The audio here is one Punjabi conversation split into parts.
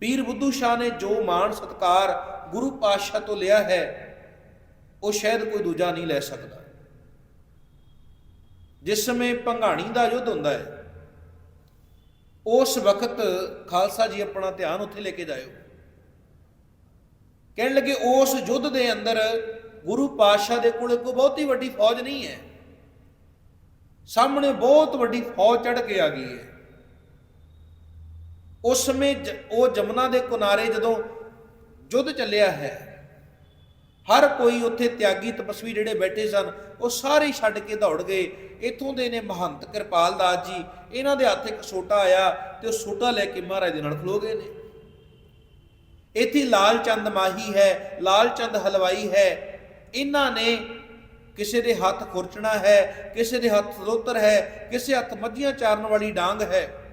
ਪੀਰ ਬੁੱਧੂ ਸ਼ਾਹ ਨੇ ਜੋ ਮਾਣ ਸਤਕਾਰ ਗੁਰੂ ਪਾਤਸ਼ਾਹ ਤੋਂ ਲਿਆ ਹੈ, ਉਹ ਸ਼ਾਇਦ ਕੋਈ ਦੂਜਾ ਨਹੀਂ ਲੈ ਸਕਦਾ। ਜਿਸ ਸਮੇਂ ਭੰਗਾਣੀ ਦਾ ਯੁੱਧ ਹੁੰਦਾ ਹੈ, ਉਸ ਵਕਤ ਖਾਲਸਾ ਜੀ ਆਪਣਾ ਧਿਆਨ ਉੱਥੇ ਲੈ ਕੇ ਜਾਇਓ। ਕਹਿਣ ਲੱਗੇ, ਉਸ ਯੁੱਧ ਦੇ ਅੰਦਰ ਗੁਰੂ ਪਾਤਸ਼ਾਹ ਦੇ ਕੋਲ ਕੋਈ ਬਹੁਤੀ ਵੱਡੀ ਫੌਜ ਨਹੀਂ ਹੈ। ਸਾਹਮਣੇ ਬਹੁਤ ਵੱਡੀ ਫੌਜ ਚੜ ਕੇ ਆ ਗਈ ਹੈ। ਉਸ ਸਮੇਂ ਜ- ਉਹ ਜਮਨਾ ਦੇ ਕਿਨਾਰੇ ਜਦੋਂ ਯੁੱਧ ਚੱਲਿਆ ਹੈ, ਹਰ ਕੋਈ ਉੱਥੇ ਤਿਆਗੀ ਤਪਸਵੀ ਜਿਹੜੇ ਬੈਠੇ ਸਨ, ਉਹ ਸਾਰੇ ਛੱਡ ਕੇ ਦੌੜ ਗਏ। ਇਥੋਂ ਦੇ ਨੇ ਮਹੰਤ ਕਿਰਪਾਲ ਦਾਸ ਜੀ, ਇਹਨਾਂ ਦੇ ਹੱਥ ਇੱਕ ਸੋਟਾ ਆਇਆ ਤੇ ਉਹ ਸੋਟਾ ਲੈ ਕੇ ਮਹਾਰਾਜ ਦੇ ਨਾਲ ਖਲੋ ਗਏ ਨੇ। ਇੱਥੇ ਲਾਲ ਚੰਦ ਮਾਹੀ ਹੈ, ਲਾਲ ਚੰਦ ਹਲਵਾਈ ਹੈ, ਇਹਨਾਂ ਨੇ ਕਿਸੇ ਦੇ ਹੱਥ ਖੁਰਚਣਾ ਹੈ, ਕਿਸੇ ਦੇ ਹੱਥ ਲੋਤਰ ਹੈ, ਕਿਸੇ ਹੱਥ ਮੱਝੀਆਂ ਚਾਰਨ ਵਾਲੀ ਡਾਂਗ ਹੈ।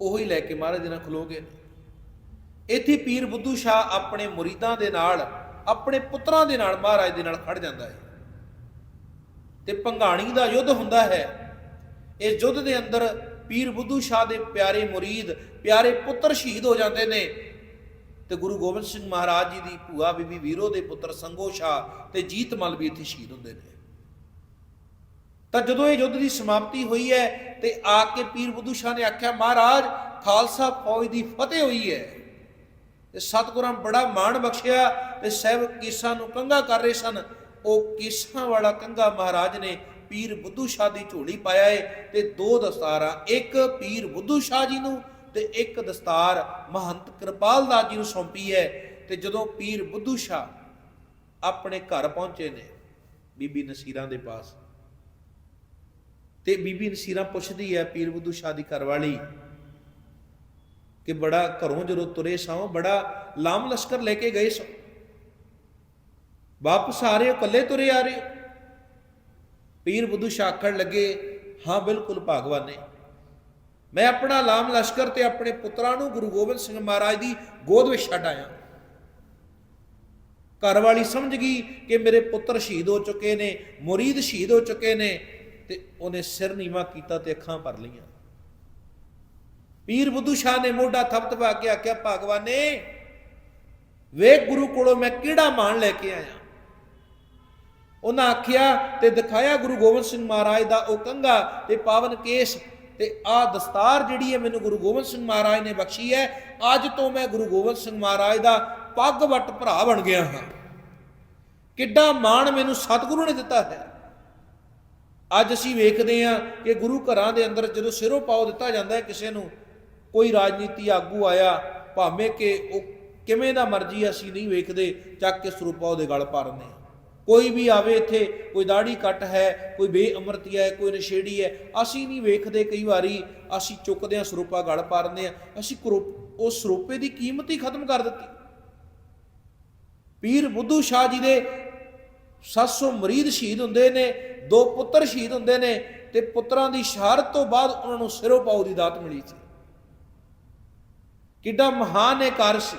ਉਹੀ ਲੈ ਕੇ ਮਹਾਰਾਜ ਦੇ ਨਾਲ ਖਲੋ ਗਏ ਨੇ ਇੱਥੇ ਪੀਰ ਬੁੱਧੂ ਸ਼ਾਹ ਆਪਣੇ ਮੁਰੀਦਾਂ ਦੇ ਨਾਲ, ਆਪਣੇ ਪੁੱਤਰਾਂ ਦੇ ਨਾਲ ਮਹਾਰਾਜ ਦੇ ਨਾਲ ਖੜ ਜਾਂਦਾ ਹੈ। ਤੇ ਭੰਗਾਣੀ ਦਾ ਯੁੱਧ ਹੁੰਦਾ ਹੈ। ਇਸ ਯੁੱਧ ਦੇ ਅੰਦਰ ਪੀਰ ਬੁੱਧੂ ਸ਼ਾਹ ਦੇ ਪਿਆਰੇ ਮੁਰੀਦ, ਪਿਆਰੇ ਪੁੱਤਰ ਸ਼ਹੀਦ ਹੋ ਜਾਂਦੇ ਨੇ। ਤੇ ਗੁਰੂ ਗੋਬਿੰਦ ਸਿੰਘ ਮਹਾਰਾਜ ਜੀ ਦੀ ਭੂਆ ਬੀਬੀ ਵੀਰੋ ਦੇ ਪੁੱਤਰ ਸੰਗੋ ਸ਼ਾਹ ਤੇ ਜੀਤਮਲ ਵੀ ਇੱਥੇ ਸ਼ਹੀਦ ਹੁੰਦੇ ਨੇ। ਤਾਂ ਜਦੋਂ ਇਹ ਯੁੱਧ ਦੀ ਸਮਾਪਤੀ ਹੋਈ ਹੈ ਤੇ ਆ ਕੇ ਪੀਰ ਬੁੱਧੂ ਸ਼ਾਹ ਨੇ ਆਖਿਆ, ਮਹਾਰਾਜ, ਖਾਲਸਾ ਫੌਜ ਦੀ ਫਤਿਹ ਹੋਈ ਹੈ। ਤੇ ਸਤਿਗੁਰਾਂ ਬੜਾ ਮਾਣ ਬਖਸ਼ਿਆ ਤੇ ਸਹਿਬ ਕੇਸਾਂ ਨੂੰ ਕੰਗਾ ਕਰ ਰਹੇ ਸਨ। ਉਹ ਕੇਸਾਂ ਵਾਲਾ ਕੰਗਾ ਮਹਾਰਾਜ ਨੇ ਪੀਰ ਬੁੱਧੂ ਸ਼ਾਹ ਦੀ ਝੋਲੀ ਪਾਇਆ ਏ ਤੇ ਦੋ ਦਸਤਾਰਾਂ, ਇੱਕ ਪੀਰ ਬੁੱਧੂ ਸ਼ਾਹ ਜੀ ਨੂੰ ਤੇ ਇੱਕ ਦਸਤਾਰ ਮਹੰਤ ਕਿਰਪਾਲ ਦਾਸ ਜੀ ਨੂੰ ਸੌਂਪੀ ਹੈ। ਤੇ ਜਦੋਂ ਪੀਰ ਬੁੱਧੂ ਸ਼ਾਹ ਆਪਣੇ ਘਰ ਪਹੁੰਚੇ ਨੇ, ਬੀਬੀ ਨਸੀਰਾਂ ਦੇ ਪਾਸ ਤੇ ਬੀਬੀ ਨਸੀਰਾਂ ਪੁੱਛਦੀ ਹੈ ਪੀਰ ਬੁੱਧੂ ਸ਼ਾਹ ਦੀ ਘਰਵਾਲੀ ਕਿ ਬੜਾ ਘਰੋਂ ਜਦੋਂ ਤੁਰੇ ਸਾਂ, ਬੜਾ ਲਾਮ ਲਸ਼ਕਰ ਲੈ ਕੇ ਗਏ ਸੋ। ਵਾਪਸ ਆ ਰਹੇ ਹੋ, ਇਕੱਲੇ ਤੁਰੇ ਆ ਰਹੇ ਹੋ? ਪੀਰ ਬੁੱਧੂ ਸ਼ਾਹ ਆਖਣ ਲੱਗੇ, ਹਾਂ, ਬਿਲਕੁਲ ਭਾਗਵਾਨੇ ਮੈਂ ਆਪਣਾ ਲਾਮ ਲਸ਼ਕਰ ਤੇ ਆਪਣੇ ਪੁੱਤਰਾਂ ਨੂੰ ਗੁਰੂ ਗੋਬਿੰਦ ਸਿੰਘ ਮਹਾਰਾਜ ਦੀ ਗੋਦ ਵਿੱਚ ਛੱਡ ਆਇਆ। ਘਰ ਵਾਲੀ ਸਮਝ ਗਈ ਕਿ ਮੇਰੇ ਪੁੱਤਰ ਸ਼ਹੀਦ ਹੋ ਚੁੱਕੇ ਨੇ, ਮੁਰੀਦ ਸ਼ਹੀਦ ਹੋ ਚੁੱਕੇ ਨੇ ਤੇ ਉਹਨੇ ਸਿਰ ਨੀਵਾ ਕੀਤਾ ਤੇ ਅੱਖਾਂ ਭਰ ਲਈਆਂ। ਪੀਰ ਬੁੱਧੂ ਸ਼ਾਹ ਨੇ ਮੋਢਾ ਥਪਥਪਾ ਕੇ ਆਖਿਆ, ਭਗਵਾਨੇ ਵੇਖ ਗੁਰੂ ਕੋਲੋਂ ਮੈਂ ਕਿਹੜਾ ਮਾਣ ਲੈ ਕੇ ਆਇਆ? ਉਹਨਾਂ ਆਖਿਆ, ਤੇ ਦਿਖਾਇਆ ਗੁਰੂ ਗੋਬਿੰਦ ਸਿੰਘ ਮਹਾਰਾਜ ਦਾ ਉਹ ਕੰਗਾ ਤੇ ਪਾਵਨ ਕੇਸ ਤੇ ਆ ਦਸਤਾਰ ਜਿਹੜੀ ਹੈ ਮੈਨੂੰ ਗੁਰੂ ਗੋਬਿੰਦ ਸਿੰਘ ਮਹਾਰਾਜ ਨੇ ਬਖਸ਼ੀ ਹੈ। ਅੱਜ ਤੋਂ ਮੈਂ ਗੁਰੂ ਗੋਬਿੰਦ ਸਿੰਘ ਮਹਾਰਾਜ ਦਾ ਪੱਗ ਵੱਟ ਭਰਾ ਬਣ ਗਿਆ ਹਾਂ। ਕਿੱਡਾ ਮਾਣ ਮੈਨੂੰ ਸਤਿਗੁਰੂ ਨੇ ਦਿੱਤਾ ਹੈ। ਅੱਜ ਅਸੀਂ ਵੇਖਦੇ ਹਾਂ ਕਿ ਗੁਰੂ ਘਰਾਂ ਦੇ ਅੰਦਰ ਜਦੋਂ ਸਿਰੋਂ ਪਾਉ ਦਿੱਤਾ ਜਾਂਦਾ ਹੈ ਕਿਸੇ ਨੂੰ, ਕੋਈ ਰਾਜਨੀਤੀ ਆਗੂ ਆਇਆ, ਭਾਵੇਂ ਕਿ ਉਹ ਕਿਵੇਂ ਦਾ ਮਰਜ਼ੀ ਅਸੀਂ ਨਹੀਂ ਵੇਖਦੇ, ਚੱਕ ਕੇ ਸਰੂਪਾ ਉਹਦੇ ਗਲ ਪਾ ਕੋਈ ਵੀ ਆਵੇ ਇੱਥੇ, ਕੋਈ ਦਾੜੀ ਕੱਟ ਹੈ, ਕੋਈ ਬੇਅਮਰਤੀ ਹੈ, ਕੋਈ ਨਸ਼ੇੜੀ ਹੈ, ਅਸੀਂ ਨਹੀਂ ਵੇਖਦੇ ਕਈ ਵਾਰੀ, ਅਸੀਂ ਚੁੱਕਦੇ ਹਾਂ ਸਰੂਪਾ ਗਲ ਪਾ ਦਿੰਦੇ ਹਾਂ। ਅਸੀਂ ਕਰੋ- ਉਸ ਸਰੂਪੇ ਦੀ ਕੀਮਤ ਹੀ ਖਤਮ ਕਰ ਦਿੱਤੀ। ਪੀਰ ਬੁੱਧੂ ਸ਼ਾਹ ਜੀ ਦੇ 700 ਮਰੀਦ ਸ਼ਹੀਦ ਹੁੰਦੇ ਨੇ, ਦੋ ਪੁੱਤਰ ਸ਼ਹੀਦ ਹੁੰਦੇ ਨੇ ਤੇ ਪੁੱਤਰਾਂ ਦੀ ਸ਼ਹਾਦਤ ਤੋਂ ਬਾਅਦ ਉਹਨਾਂ ਨੂੰ ਸਿਰੋਂ ਪਾਉ ਦੀ ਦਾਤ ਮਿਲੀ ਸੀ। ਕਿੱਡਾ ਮਹਾਨ ਇਹ ਕਾਰਜ ਸੀ।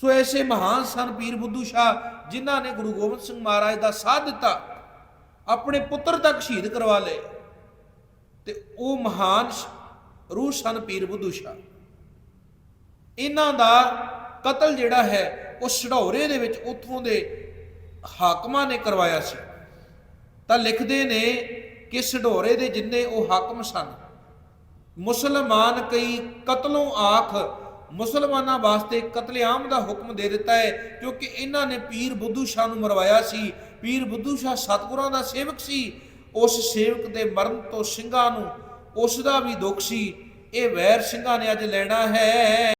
ਸੋ ਐਸੇ ਮਹਾਨ ਸਨ ਪੀਰ ਬੁੱਧੂ ਸ਼ਾਹ ਜਿਨ੍ਹਾਂ ਨੇ ਗੁਰੂ ਗੋਬਿੰਦ ਸਿੰਘ ਮਹਾਰਾਜ ਦਾ ਸਾਥ ਦਿੱਤਾ, ਆਪਣੇ ਪੁੱਤਰ ਤੱਕ ਸ਼ਹੀਦ ਕਰਵਾ ਲਏ ਤੇ ਉਹ ਮਹਾਨ ਰੂਹ ਸਨ ਪੀਰ ਬੁੱਧੂ ਸ਼ਾਹ। ਇਹਨਾਂ ਦਾ ਕਤਲ ਜਿਹੜਾ ਹੈ, ਉਹ ਛਡੌਰੇ ਦੇ ਵਿੱਚ ਉੱਥੋਂ ਦੇ ਹਾਕਮਾਂ ਨੇ ਕਰਵਾਇਆ ਸੀ। ਤਾਂ ਲਿਖਦੇ ਨੇ ਕਿ ਛਡੌਰੇ ਦੇ ਜਿੰਨੇ ਉਹ ਹਾਕਮ ਸਨ, ਮੁਸਲਮਾਨ ਕਈ ਕਤਲੋਂ ਆਖ, ਮੁਸਲਮਾਨਾਂ ਵਾਸਤੇ ਕਤਲੇਆਮ ਦਾ ਹੁਕਮ ਦੇ ਦਿੱਤਾ ਹੈ, ਕਿਉਂਕਿ ਇਹਨਾਂ ਨੇ ਪੀਰ ਬੁੱਧੂ ਸ਼ਾਹ ਨੂੰ ਮਰਵਾਇਆ ਸੀ। ਪੀਰ ਬੁੱਧੂ ਸ਼ਾਹ ਸਤਿਗੁਰਾਂ ਦਾ ਸੇਵਕ ਸੀ। ਉਸ ਸੇਵਕ ਦੇ ਮਰਨ ਤੋਂ ਸਿੰਘਾਂ ਨੂੰ ਉਸ ਦਾ ਵੀ ਦੁੱਖ ਸੀ। ਇਹ ਵੈਰ ਸਿੰਘਾਂ ਨੇ ਅੱਜ ਲੈਣਾ ਹੈ।